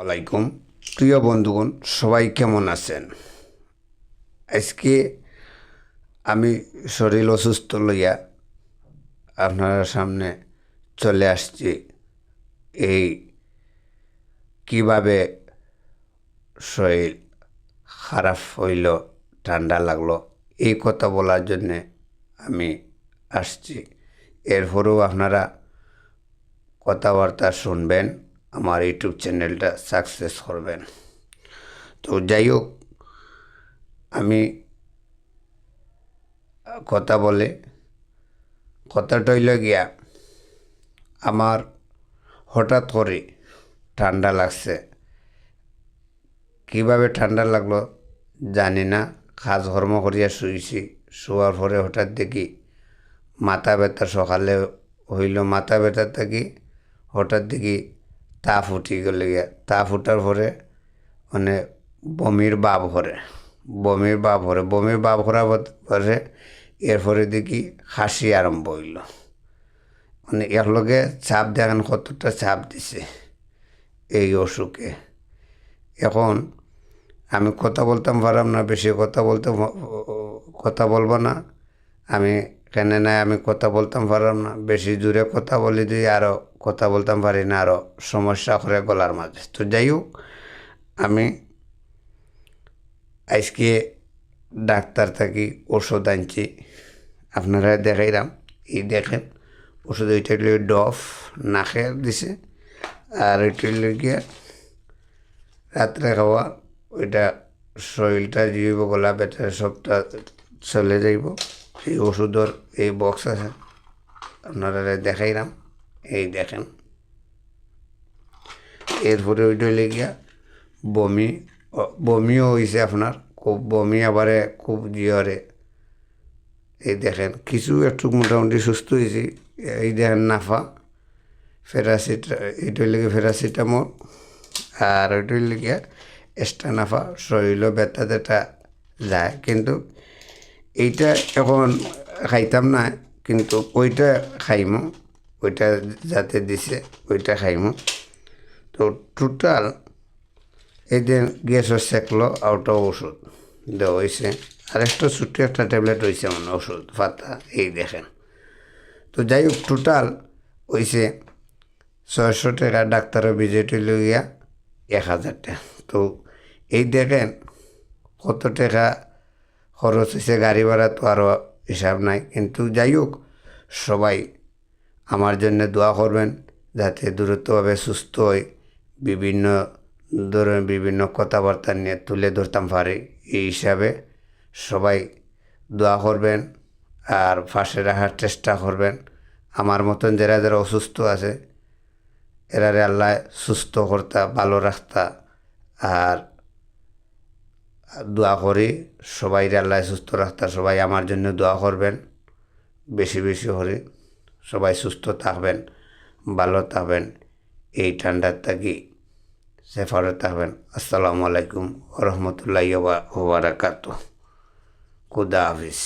আলাইকুম। প্রিয় বন্ধুগণ, সবাই কেমন আছেন? আজকে আমি শরীর অসুস্থ লইয়া আপনার সামনে চলে আসছি। এই কীভাবে শরীর খারাপ হইল, ঠান্ডা লাগল, এই কথা বলার জন্যে আমি আসছি। এরপরেও আপনারা কথাবার্তা শুনবেন। আমার ইউটিউব চ্যানেলটা সাকসেস করবেন। তো যাই হোক আমি কথা বলে, কথাটা হইল গিয়া, আমার হঠাৎ করে ঠান্ডা লাগছে। কীভাবে ঠান্ডা লাগল জানি না, কাজ কর্ম করিয়া শুয়েছি শোয়ার পরে হঠাৎ দেখি মাথা ব্যথা সকালে হইল, মাথা ব্যথা থাকি হঠাৎ দেখি তাপ উঠি গেলে তাপ উঠার পরে মানে বমির বাপ করে বমির বাপ করে বমির বাপ করার পরে এরপরে দেখি হাসি আরম্ভ হইল। মানে এর লগে চাপ দেখেন কতটা চাপ দিছে এই অসুখে। এখন আমি কথা বলতাম পারাম না, বেশি কথা বলতে কথা বলব না। আমি কেন নাই আমি কথা বলতাম পারাম না, বেশি জোরে কথা বলি দিয়ে আরও কথা বলতাম পারি না আরও সমস্যা করে গলার মাঝে। তো যাই হোক, আমি আজকে ডাক্তার থাকি, ওষুধ আনছি। আপনারা দেখাইলাম, এই দেখেন, ওষুধ ওইটা হইল ডফ, নাকে দিছে। আর ওইটা হইল গিয়ে রাত্রে খাওয়া, ওইটা শরীরটা জীব গলা বেটা সবটা চলে যাইব। এই ওষুধের এই বক্স আছে, আপনারা দেখাইলাম। এই দেখেন। এরপরে ওইটা হইলে গিয়া বমি বমিও হয়েছে আপনার। খুব বমি আবারে, খুব জিয়রে। এই দেখেন, কিছু একটু মোটামুটি সুস্থ হয়েছি এই দেখেন নাফা ফেরাসিটা এইটা হইলে গিয়ে ফেরাসিটামল আর ওইটা হইলে গিয়া এক্সট্রা নাফা। শরীর ব্যথা যেটা যায়, কিন্তু এইটা এখন খাইতাম না, কিন্তু ওইটা খাইমো। ওইটা যাতে দিছে, ওইটা খাইমো। তো টোটাল এই যে গ্যাসও সেকলো আউট ওষুধ দেওয়া হয়েছে আর একটা ছোট্ট একটা ট্যাবলেট হয়েছে মানে ওষুধ পাতা এই দেখেন। তো যাই হোক টোটাল হয়েছে ছয়শো টাকা ডাক্তারের ভিজিট গিয়া এক হাজার টাকা। তো এই দেখেন কত টাকা খরচ হয়েছে গাড়ি ভাড়া তো আরও হিসাব নাই। কিন্তু যাই হোক সবাই আমার জন্য দোয়া করবেন যাতে দূরত্বভাবে সুস্থ হই বিভিন্ন ধরনের বিভিন্ন কথাবার্তা নিয়ে তুলে ধরতাম পারি। এই হিসাবে সবাই দোয়া করবেন আর পাশে রাখার চেষ্টা করবেন। আমার মতন যারা যারা অসুস্থ আছে এরারে আল্লাহ সুস্থ করতা, ভালো রাখতা। আর দোয়া করি সবাই আল্লাহ সুস্থ রাখতা, সবাই আমার জন্য দোয়া করবেন, বেশি বেশি করে। সবাই সুস্থ থাকবেন, ভালো থাকবেন। এই ঠান্ডার থাকি সেফারে থাকবেন। আসসালামু আলাইকুম রহমতুল্লাহ ওবরাকাত খুদা হাফিজ।